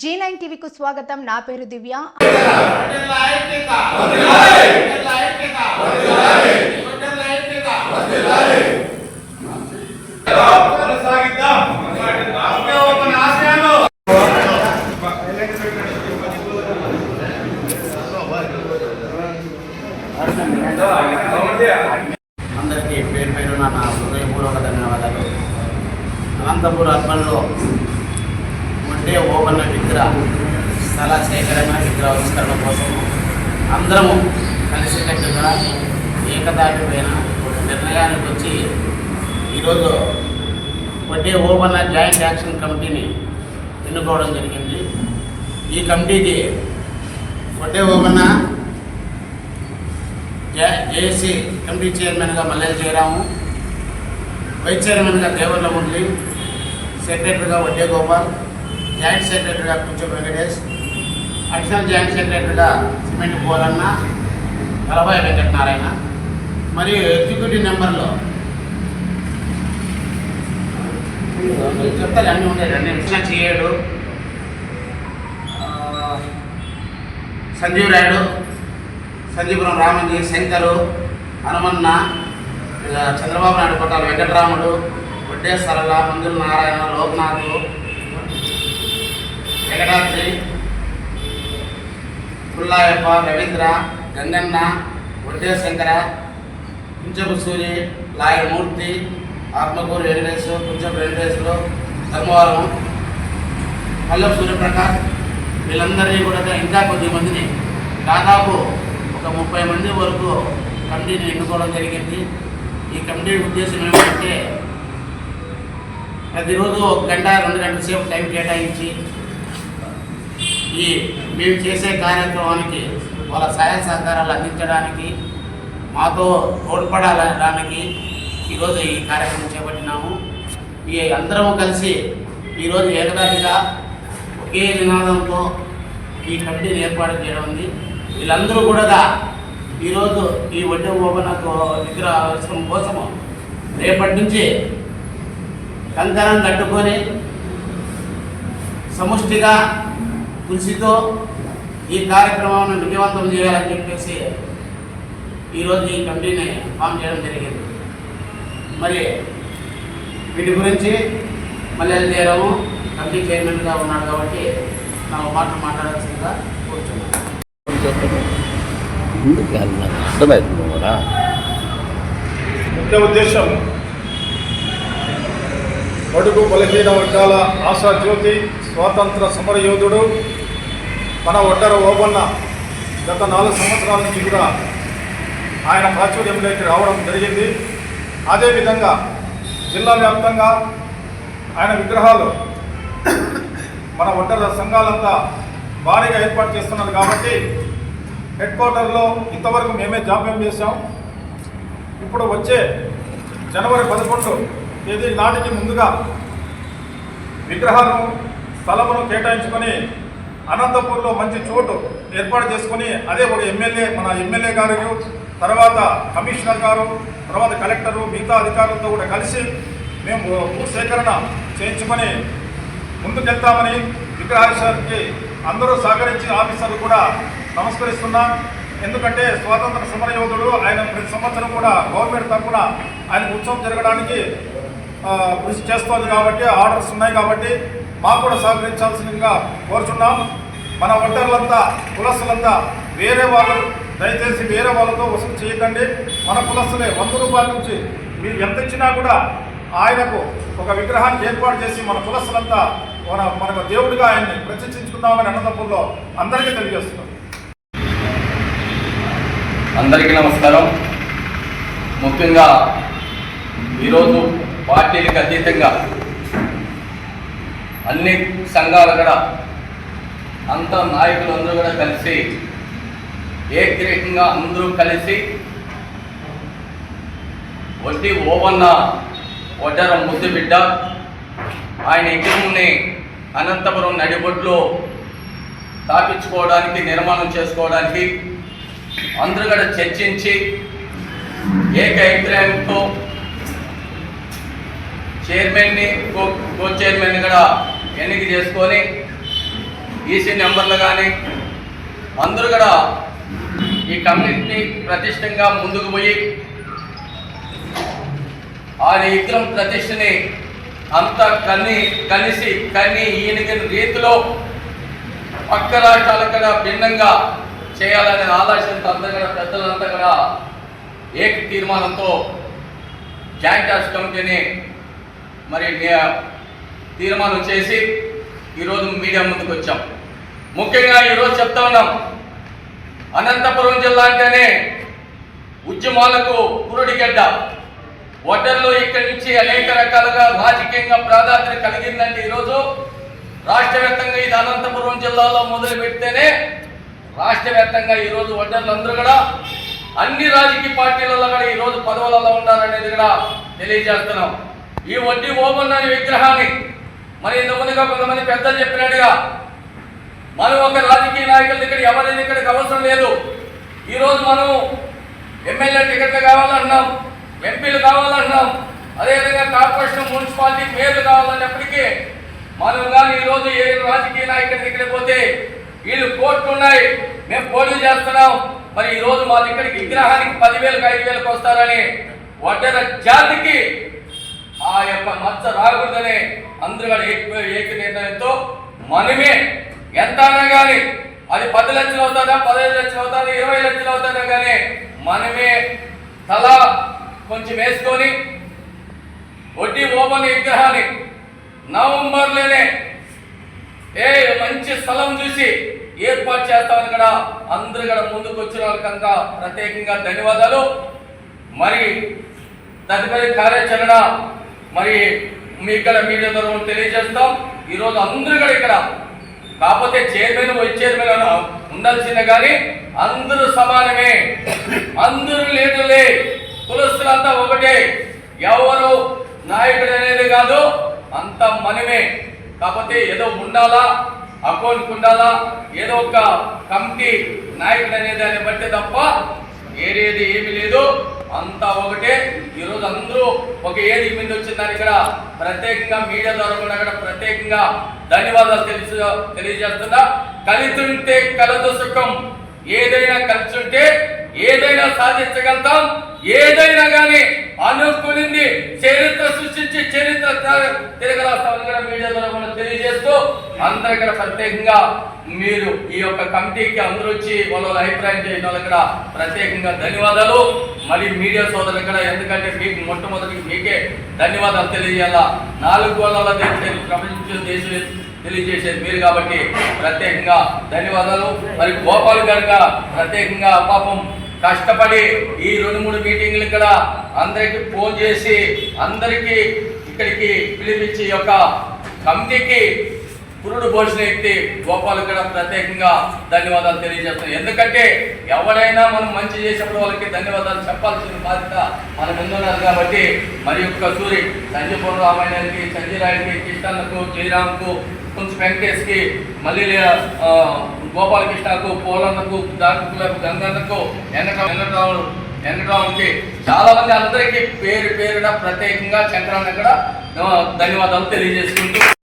G nine టీవీకు స్వాగతం. నా పేరు దివ్య. అందరికీ పేరు పేరు నా హృదయపూర్వక ధన్యవాదాలు. అనంతపురం అర్బన్లో ఉండే ఓవన్న విగ్రహ స్థల సేకరణ విగ్రహావిష్కరణ కోసం అందరము కలిసికట్టుగా ఏకదాటి పైన నిర్ణయానికి వచ్చి ఈరోజు వడ్డే ఓపెన్ జాయింట్ యాక్షన్ కమిటీని ఎన్నుకోవడం జరిగింది. ఈ కమిటీకి వడ్డే ఓపెన్న జేఏసీ కమిటీ చైర్మన్గా మల్లెల జయరాము వైస్ చైర్మన్గా దేవర్ల మురళి సెక్రటరీగా వడ్డే గోపాల్ జాయింట్ సెక్రటరీగా కుంచెం వెంకటేష్ అడిషనల్ జాయింట్ సెక్రటరీగా సిమెంట్ పోలన్న కలబాయి వెంకటనారాయణ మరియు ఎగ్జిక్యూటివ్ నెంబర్లో చెప్తారు అన్నీ ఉండేది అన్ని కృష్ణ చేయడు. సంజీవ్ రాయుడు సంజీపురం రామంజీ శంకరు హనుమన్న చంద్రబాబు నాయుడు కొట్టాల వెంకటరాముడు వడ్డే సరళ మంజుల నారాయణ లోక్నాథ్ వెంకటాద్రి పుల్లాయప్ప రవీంద్ర గంగన్న వడ్డేశంకర కుంచెపు సూరి లాయర్ మూర్తి ఆత్మకూరు వెంకటేశ్ కుంచెపు వెంకటేశ్వరు ధర్మవరం పల్లెపు సూర్యప్రకాష్ వీళ్ళందరినీ కూడా ఇంకా కొద్ది మందిని దాదాపు ఒక ముప్పై మంది వరకు కమిటీని ఎన్నుకోవడం జరిగింది. ఈ కమిటీ ఉద్దేశం ఏమిటంటే ప్రతిరోజు ఒక గంట రెండు గంటల సేపు టైం కేటాయించి ఈ మేము చేసే కార్యక్రమానికి వాళ్ళ సహాయ సహకారాలు అందించడానికి మాతో తోడ్పడడానికి ఈరోజు ఈ కార్యక్రమం చేపట్టినాము. ఈ అందరం కలిసి ఈరోజు ఏకదాటిగా ఒకే నినాదంతో ఈ కమిటీని ఏర్పాటు చేయడం ఉంది. వీళ్ళందరూ కూడా ఈరోజు ఈ వడ్డీ ఓపెనకు విగ్రహం కోసము రేపటి నుంచి కంకణం కట్టుకొని సముష్టిగా కృషితో ఈ కార్యక్రమాన్ని విజయవంతం చేయాలని చెప్పేసి ఈరోజు ఈ కమిటీని ఫామ్ చేయడం జరిగింది. మరి వీటి గురించి మళ్ళీ చేయడము కమిటీ చైర్మన్గా ఉన్నాడు కాబట్టి నా మాటలు మాట్లాడాల్సిందిగా కూర్చున్నాను ముఖ్య ఉద్దేశం బడుగు బలహీన వర్గాల ఆశా జ్యోతి స్వాతంత్ర సమరయోధుడు మన ఒడ్డర ఓబన్న గత నాలుగు సంవత్సరాల నుంచి కూడా ఆయన ప్రాచుర్యంలోకి రావడం జరిగింది. అదేవిధంగా జిల్లా వ్యాప్తంగా ఆయన విగ్రహాలు మన ఒడ్డర సంఘాలంతా భారీగా ఏర్పాటు చేస్తున్నారు కాబట్టి హెడ్ క్వార్టర్లో ఇంతవరకు మేమే జాప్యం చేశాం. ఇప్పుడు వచ్చే జనవరి పదకొండు తేదీ నాటికి ముందుగా విగ్రహాలను స్థలమును కేటాయించుకొని అనంతపూర్లో మంచి చోటు ఏర్పాటు చేసుకుని అదే ఒక ఎమ్మెల్యే మన ఎమ్మెల్యే గారు తర్వాత కమిషనర్ గారు తర్వాత కలెక్టరు మిగతా అధికారులతో కూడా కలిసి మేము భూ సేకరణ చేయించుకొని ముందుకెళ్తామని విగ్రహానికి అందరూ సహకరించి ఆఫీసర్లు కూడా నమస్కరిస్తున్నా. ఎందుకంటే స్వాతంత్ర సమరయోధుడు ఆయన ప్రతి సంవత్సరం కూడా గవర్నమెంట్ తరఫున ఆయన ఉత్సవం జరగడానికి కృషి చేస్తోంది కాబట్టి ఆర్డర్స్ ఉన్నాయి కాబట్టి మాకు కూడా సహకరించాల్సిందిగా కోరుచున్నాం. మన ఒంటర్లంతా కులస్తులంతా వేరే వాళ్ళు దయచేసి వేరే వాళ్ళతో వసూలు చేయకండి. మన కులస్తులే వంద రూపాయల నుంచి మీరు ఎంత ఇచ్చినా కూడా ఆయనకు ఒక విగ్రహాన్ని ఏర్పాటు చేసి మన కులస్తులంతా మన మనకు దేవుడిగా ఆయన్ని ప్రతిష్ఠించుకుందామని అన్నదప్పుల్లో అందరికీ తెలియజేస్తున్నాం. అందరికీ నమస్కారం. ముఖ్యంగా ఈరోజు పార్టీలకు అతీతంగా అన్ని సంఘాలు కూడా అంత నాయకులు అందరూ కూడా కలిసి ఏకరీకంగా అందరూ కలిసి వడ్డీ ఓవన్న వడ్డర ముద్దు బిడ్డ ఆయన విగ్రహంని అనంతపురం నడిబొడ్లో స్థాపించుకోవడానికి నిర్మాణం చేసుకోవడానికి అందరూ కూడా చర్చించి ఏక చైర్మన్ని కో చైర్మన్ కూడా ఎన్నిక చేసుకొని ఈసీ నెంబర్లు కానీ అందరూ కూడా ఈ కమ్యూనిటీని ప్రతిష్టంగా ముందుకు పోయి ఆ ఇద్దరం ప్రతిష్టని అంతా కన్ని కలిసి కన్ని ఈయనకి రీతిలో పక్క రాష్ట్రాల కూడా భిన్నంగా చేయాలనే ఆలోచనతో అందరూ కూడా పెద్దలంతా కూడా ఏక తీర్మానంతో జాయింట్ టాక్స్ కమిటీని మరి తీర్మానం చేసి ఈరోజు మీడియా ముందుకు వచ్చాం. ముఖ్యంగా ఈరోజు చెప్తా ఉన్నాం. అనంతపురం జిల్లా అంటేనే ఉద్యమాలకు పురుడిగడ్డ. ఒడ్డర్లో ఇక్కడి నుంచి అనేక రకాలుగా రాజకీయంగా ప్రాధాన్యత కలిగిందంటే ఈరోజు రాష్ట్ర వ్యాప్తంగా ఇది అనంతపురం జిల్లాలో మొదలు పెడితేనే రాష్ట్ర వ్యాప్తంగా ఈరోజు ఒడ్డర్లు అందరూ కూడా అన్ని రాజకీయ పార్టీలలో కూడా ఈరోజు పదవులలో ఉన్నారనేది కూడా తెలియజేస్తున్నాం. ఈ వడ్డీ ఓపెన్ అనే విగ్రహాన్ని మరి ఇంతకుముందుగా కొంతమంది పెద్దలు చెప్పినట్టుగా మనం ఒక రాజకీయ నాయకుల ఇక్కడ ఎవరైనా ఇక్కడికి అవసరం లేదు. ఈరోజు మనం ఎమ్మెల్యే టికెట్లు కావాలన్నాం ఎంపీలు కావాలన్నాం అదేవిధంగా కార్పొరేషన్ మున్సిపాలిటీ మేయర్లు కావాలన్నప్పటికీ మనం కానీ ఈరోజు ఏ రాజకీయ నాయకుడి దగ్గర పోతే వీళ్ళు కోర్టు ఉన్నాయి మేము పోటీ చేస్తున్నాం. మరి ఈరోజు మా దగ్గరికి విగ్రహానికి పదివేలకు ఐదు వేలకు వస్తారని వడ్డర జాతికి ఆ యొక్క మచ్చ రాకూడదనే అందరూ ఏక ఏక నిర్ణయంతో మనమే ఎంత అన్నా కానీ అది పది లక్షలు అవుతుందా పదహైదు లక్షలు అవుతుందా ఇరవై లక్షలు అవుతుందా కానీ మనమే తల కొంచెం వేసుకొని వడ్డీ ఓపెన్ విగ్రహాన్ని నవంబర్లోనే ఏ మంచి స్థలం చూసి ఏర్పాటు చేస్తామని కూడా అందరు కూడా ముందుకు వచ్చిన కనుక ప్రత్యేకంగా ధన్యవాదాలు. మరి తదుపరి కార్యాచరణ మరి మీ ఇక్కడ మీడియా ద్వారా తెలియజేస్తాం. ఈరోజు అందరూ కూడా ఇక్కడ కాకపోతే చైర్మన్ వైస్ చైర్మన్ ఉండాల్సిందే కానీ అందరూ సమానమే. అందరూ లీడర్లే. కులస్తులంతా ఒకటే. ఎవరు నాయకుడు అనేది కాదు అంత మనమే. కాకపోతే ఏదో ఉండాలా అకౌంట్ ఉండాలా ఏదో ఒక కమిటీ నాయకుడు అనే దాన్ని బట్టి తప్ప ఏరేది ఏమి లేదు. అంతా ఒకటే. ఈరోజు అందరూ ఒక ఏది మీద వచ్చిందని ఇక్కడ ప్రత్యేకంగా మీడియా ద్వారా కూడా ఇక్కడ ప్రత్యేకంగా ధన్యవాదాలు తెలిసి తెలియజేస్తున్నా. కలిసి కలదు సుఖం. ఏదైనా కలిసి ఉంటే ఏదైనా సాధించగలుగుతాం. ఏదైనా కానీ అనుకునింది చరిత్ర సృష్టించి చరిత్ర త- తిరగరాస్తామని కూడా మీడియా ద్వారా మనం తెలియజేస్తూ అందరూ ఇక్కడ ప్రత్యేకంగా మీరు ఈ యొక్క కమిటీకి అందరూ వచ్చి వాళ్ళ అభిప్రాయం చేయడం వల్ల కూడా ప్రత్యేకంగా ధన్యవాదాలు. మరి మీడియా సోదరులు కూడా ఎందుకంటే మీకు మొట్టమొదటి మీకే ధన్యవాదాలు తెలియజేయాలా? నాలుగు గోళ్ళ ప్రపంచం దేశం తెలియజేసేది మీరు కాబట్టి ప్రత్యేకంగా ధన్యవాదాలు. మరి గోపాల్ గారు ప్రత్యేకంగా పాపం కష్టపడి ఈ రెండు మూడు మీటింగ్లు ఇక్కడ అందరికి ఫోన్ చేసి అందరికీ ఇక్కడికి పిలిపించి యొక్క కమిటీకి పురుడు భోజనం వ్యక్తి గోపాల్ కూడా ప్రత్యేకంగా ధన్యవాదాలు తెలియజేస్తున్నాం ఎందుకంటే ఎవరైనా మనం మంచి చేసేటప్పుడు వాళ్ళకి ధన్యవాదాలు చెప్పాల్సిన బాధ్యత మన ముందున్నది కాబట్టి మరి యొక్క సూరి సంజీపూర్ రామాయణానికి సంజయరాయుడికి కృష్ణన్నకు జయరామ్కు కొంచెం వెంకటేష్కి మళ్ళీ గోపాలకృష్ణకు పోలన్నకు దార్కులకు గంగన్నకు వెంకట వెంకటరాముడు వెంకటరాముడికి చాలా మంది అందరికీ పేరు పేరున ప్రత్యేకంగా చంద్రాన్ని కూడా ధన్యవాదాలు తెలియజేసుకుంటూ